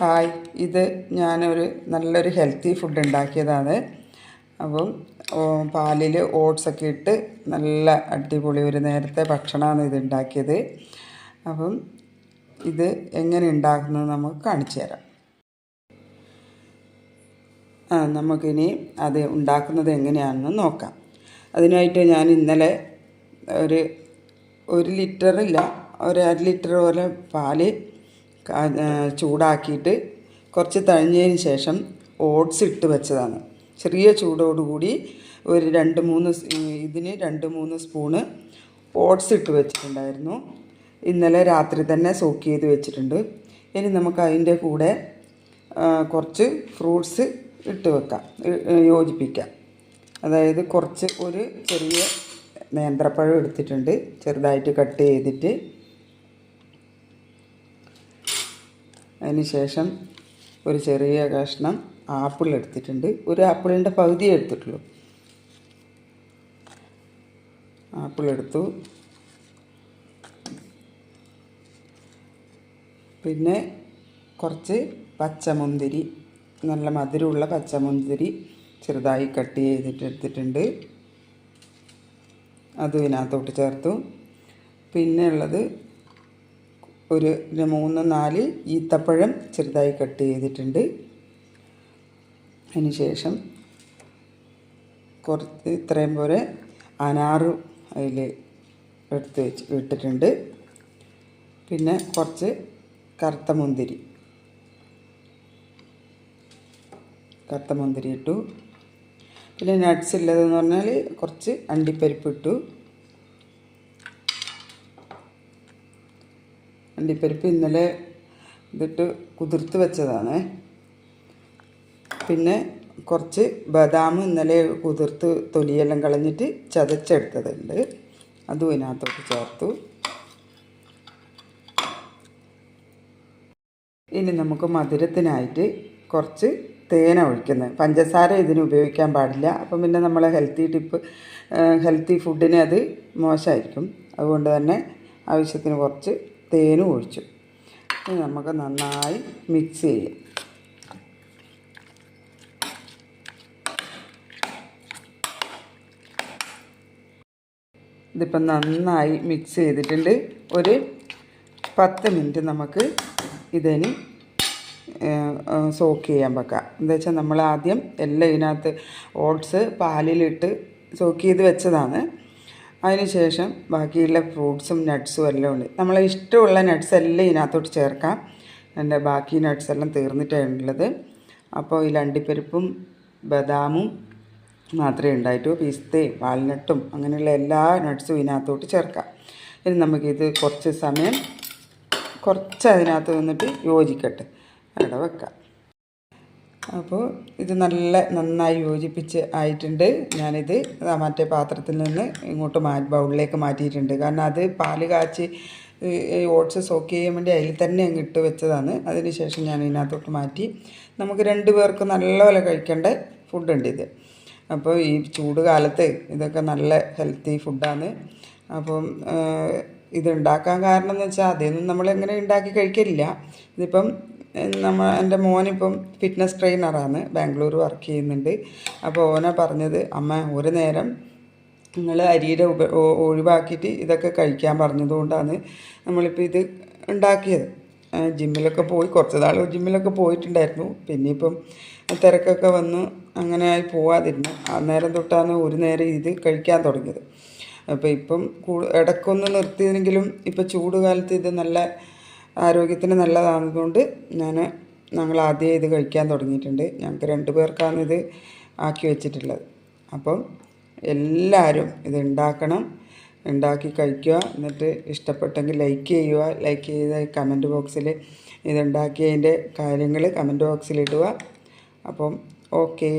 Hi. ഇത് ഞാനൊരു നല്ലൊരു ഹെൽത്തി ഫുഡ് ഉണ്ടാക്കിയതാണ്. അപ്പം പാലിൽ ഓട്സൊക്കെ ഇട്ട് നല്ല അടിപൊളി ഒരു നേരത്തെ ഭക്ഷണമാണ് ഇത് ഉണ്ടാക്കിയത്. അപ്പം ഇത് എങ്ങനെ ഉണ്ടാക്കുന്നത് നമുക്ക് കാണിച്ചു തരാം. ആ നമുക്കിനി അത് ഉണ്ടാക്കുന്നത് എങ്ങനെയാണെന്ന് നോക്കാം. അതിനായിട്ട് ഞാൻ ഇന്നലെ ഒരു ഒരു ലിറ്ററില്ല ഒരു അര ലിറ്റർ പോലെ പാൽ ചൂടാക്കിയിട്ട് കുറച്ച് തഴഞ്ഞതിന് ശേഷം ഓട്സ് ഇട്ട് വെച്ചതാണ്. ചെറിയ ചൂടോടുകൂടി ഒരു രണ്ട് മൂന്ന് ഇതിന് രണ്ട് മൂന്ന് സ്പൂണ് ഓട്സ് ഇട്ട് വെച്ചിട്ടുണ്ടായിരുന്നു. ഇന്നലെ രാത്രി തന്നെ സോക്ക് ചെയ്ത് വെച്ചിട്ടുണ്ട്. ഇനി നമുക്ക് അതിന്റെ കൂടെ കുറച്ച് ഫ്രൂട്ട്സ് ഇട്ട് വെക്കാം. യോജിപ്പിക്കാം. അതായത് കുറച്ച് ഒരു ചെറിയ നേന്ത്രപ്പഴം എടുത്തിട്ടുണ്ട്. ചെറുതായിട്ട് കട്ട് ചെയ്തിട്ട് അതിന് ശേഷം ഒരു ചെറിയ കഷ്ണം ആപ്പിൾ എടുത്തിട്ടുണ്ട്. ഒരു ആപ്പിളിന്റെ പകുതി എടുത്തിട്ടുള്ളൂ. ആപ്പിൾ എടുത്തു. പിന്നെ കുറച്ച് പച്ചമുന്തിരി നല്ല മധുരമുള്ള പച്ചമുന്തിരി ചെറുതായി കട്ട് ചെയ്തിട്ട് എടുത്തിട്ടുണ്ട്. അതും ഇതിനകത്തോട്ട് ചേർത്തു. പിന്നെ ഉള്ളത് ഒരു മൂന്ന് നാല് ഈത്തപ്പഴം ചെറുതായി കട്ട് ചെയ്തിട്ടുണ്ട്. അതിന് ശേഷം കുറച്ച് ഇത്രയും പോലെ അനാറ് അതിൽ എടുത്ത് വെച്ച് ഇട്ടിട്ടുണ്ട്. പിന്നെ കുറച്ച് കറുത്ത മുന്തിരി. കറുത്ത മുന്തിരി ഇട്ടു. പിന്നെ നട്ട്സ് ഉള്ളതെന്ന് പറഞ്ഞാൽ കുറച്ച് അണ്ടിപ്പരിപ്പ് ഇട്ടു. അണ്ടിപ്പരിപ്പ് ഇന്നലെ ഇതിട്ട് കുതിർത്ത് വെച്ചതാണ്. പിന്നെ കുറച്ച് ബദാം ഇന്നലെ കുതിർത്ത് തൊലിയെല്ലാം കളഞ്ഞിട്ട് ചതച്ചെടുത്തതുണ്ട്. അതും ഇതിനകത്തോട്ട് ചേർത്തു. ഇനി നമുക്ക് മധുരത്തിനായിട്ട് കുറച്ച് തേന ഒഴിക്കുന്നത്. പഞ്ചസാര ഇതിന് ഉപയോഗിക്കാൻ പാടില്ല. അപ്പം പിന്നെ നമ്മൾ ഹെൽത്തി ടിപ്പ് ഹെൽത്തി ഫുഡിന് അത് മോശമായിരിക്കും. അതുകൊണ്ട് തന്നെ ആവശ്യത്തിന് കുറച്ച് തേനും ഒഴിച്ചു. ഇനി നമുക്ക് നന്നായി മിക്സ് ചെയ്യാം. ഇതിപ്പം നന്നായി മിക്സ് ചെയ്തിട്ടുണ്ട്. ഒരു പത്ത് മിനിറ്റ് നമുക്ക് ഇതിന് സോക്ക് ചെയ്യാൻ വെക്കാം. എന്താ വെച്ചാൽ നമ്മൾ ആദ്യം എല്ലാം ഇതിനകത്ത് ഓട്സ് പാലിലിട്ട് സോക്ക് ചെയ്ത് വെച്ചതാണ്. അതിന് ശേഷം ബാക്കിയുള്ള ഫ്രൂട്ട്സും നട്ട്സും എല്ലാം ഉണ്ട്. നമ്മളെ ഇഷ്ടമുള്ള നട്ട്സ് എല്ലാം ഇതിനകത്തോട്ട് ചേർക്കാം. എന്റെ ബാക്കി നട്ട്സ് എല്ലാം തീർന്നിട്ടാണ് ഉള്ളത്. അപ്പോൾ ഈ അണ്ടിപ്പരിപ്പും ബദാമും മാത്രമേ ഉണ്ടായിട്ടു. പിസ്തയും വാൾനട്ടും അങ്ങനെയുള്ള എല്ലാ നട്ട്സും ഇതിനകത്തോട്ട് ചേർക്കാം. ഇനി നമുക്കിത് കുറച്ച് സമയം കുറച്ച് അതിനകത്ത് നിന്നിട്ട് യോജിക്കട്ടെ. അവിടെ വെക്കാം. അപ്പോൾ ഇത് നല്ല നന്നായി യോജിപ്പിച്ച് ആയിട്ടുണ്ട്. ഞാനിത് മറ്റേ പാത്രത്തിൽ നിന്ന് ഇങ്ങോട്ട് മാ ബൗളിലേക്ക് മാറ്റിയിട്ടുണ്ട്. കാരണം അത് പാൽ കാച്ചി ഓട്സ് സോക്ക് ചെയ്യാൻ വേണ്ടി അതിൽ തന്നെ അങ്ങ് ഇട്ട് വെച്ചതാണ്. അതിന് ശേഷം ഞാൻ ഇതിനകത്തോട്ട് മാറ്റി. നമുക്ക് രണ്ട് പേർക്ക് നല്ലപോലെ കഴിക്കേണ്ട ഫുഡുണ്ട് ഇത്. അപ്പോൾ ഈ ചൂട് കാലത്ത് ഇതൊക്കെ നല്ല ഹെൽത്തി ഫുഡാണ്. അപ്പം ഇത് ഉണ്ടാക്കാൻ കാരണം എന്ന് വെച്ചാൽ അതൊന്നും നമ്മൾ എങ്ങനെ ഉണ്ടാക്കി കഴിക്കില്ല ഇതിപ്പം നമ്മ എന്റെ മോനിപ്പം ഫിറ്റ്നസ് ട്രെയിനറാണ് ബാംഗ്ലൂർ വർക്ക് ചെയ്യുന്നുണ്ട്. അപ്പോൾ ഓന പറഞ്ഞത് അമ്മ ഒരു നേരം നിങ്ങൾ അരിയുടെ ഉപ ഒഴിവാക്കിയിട്ട് ഇതൊക്കെ കഴിക്കാൻ പറഞ്ഞതുകൊണ്ടാണ് നമ്മളിപ്പോൾ ഇത് ഉണ്ടാക്കിയത്. ജിമ്മിലൊക്കെ പോയി കുറച്ച് നാൾ ജിമ്മിലൊക്കെ പോയിട്ടുണ്ടായിരുന്നു. പിന്നെ ഇപ്പം തിരക്കൊക്കെ വന്ന് അങ്ങനെ ആയി പോവാതിരുന്നു. അന്നേരം തൊട്ടാണ് ഒരു നേരം ഇത് കഴിക്കാൻ തുടങ്ങിയത്. അപ്പോൾ ഇപ്പം കൂ ഇടയ്ക്കൊന്ന് നിർത്തിയെങ്കിലും ഇപ്പം ചൂടുകാലത്ത് ഇത് നല്ല ആരോഗ്യത്തിന് നല്ലതാണതുകൊണ്ട് ഞാൻ ഞങ്ങൾ ആദ്യം ഇത് കഴിക്കാൻ തുടങ്ങിയിട്ടുണ്ട്. ഞങ്ങൾക്ക് രണ്ട് പേർക്കാണ് ഇത് ആക്കി വെച്ചിട്ടുള്ളത്. അപ്പം എല്ലാവരും ഇത് ഉണ്ടാക്കണം ഉണ്ടാക്കി കഴിക്കുക. എന്നിട്ട് ഇഷ്ടപ്പെട്ടെങ്കിൽ ലൈക്ക് ചെയ്യുക. ലൈക്ക് ചെയ്ത് കമന്റ് ബോക്സിൽ ഇതുണ്ടാക്കിയതിന്റെ കാര്യങ്ങൾ കമന്റ് ബോക്സിൽ ഇടുക. അപ്പം ഓക്കേ